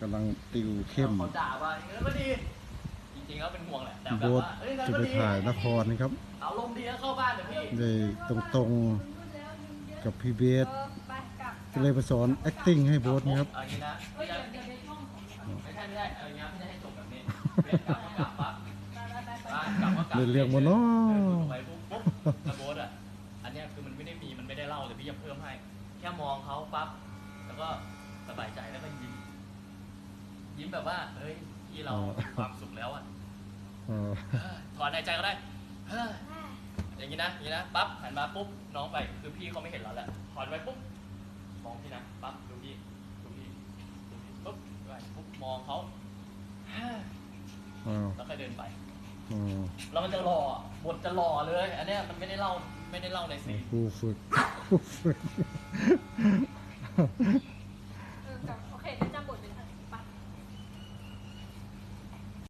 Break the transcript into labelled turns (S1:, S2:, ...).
S1: กำลังติวเข้ม
S2: เขาด่าว่าเออก็ดีจริงๆแล้วเป็นห่วงแหละแต่แบบ
S1: โบ๊ท
S2: ว่าเอ้ยงั้น
S1: จะ
S2: ก็
S1: ไป
S2: ดี
S1: ถ่ายละครนะครับ
S2: เอาลมณ์ดีแล้วเข้าบ้านเดี๋ยวพี่
S1: ได้ตรงๆกับพี่เบส
S3: เออไปกลับ
S1: ก็เลยมาสอน acting ให้โบ๊ทนะครับ
S2: เอาอย่างนี้นะ
S3: เฮ้
S2: ไม่
S3: ย
S2: ใช่
S3: เดี๋ยวเดี๋ยวในช่องของ
S2: ไม่ใช่ไม่ใช่เอาอย่างนี้ไม่ได้ให้จบแบบนี้เปลี่ยนกลับมากลับปั๊บ
S3: ไปไปไปไป
S2: บ้านกลับมากลับ
S1: เล่นเรื่องบ่เนาะ
S2: เออพูดไปปุ๊บปุ๊บแล้วโบ๊ทอะอันเนี้ยคือมันไม่ได้มีมันไม่ได้เล่าแต่พี่จะเพิ่มให้ แค่มองเขาปั๊บแล้วก็ สบายใจแล้วก็ยิ้ม ยิ้มแบบว่าเฮ้ยที่เรามีความสุขแล้วอะ
S1: เออ
S2: เออถอนหายใจก็ได้เฮ้ยอย่างนี้นะอย่างนี้นะปั๊บหันมาปุ๊บน้องไป คือพี่เขาไม่เห็นเราแล้วถอนไปปุ๊บมองพี่นะปั๊บดูพี่ดูพี่ดูพี่ปุ๊บไปปุ๊บมองเขาเฮ้ย
S1: อ้าว
S2: แล้วค่อยเดินไป
S1: อ๋อ
S2: แล้วมันจะหล่อบทจะหล่อเลย อันเนี้ยมันไม่ได้เล่าไม่ได้เล่าในซีน
S1: ครูฝึกครูฝึก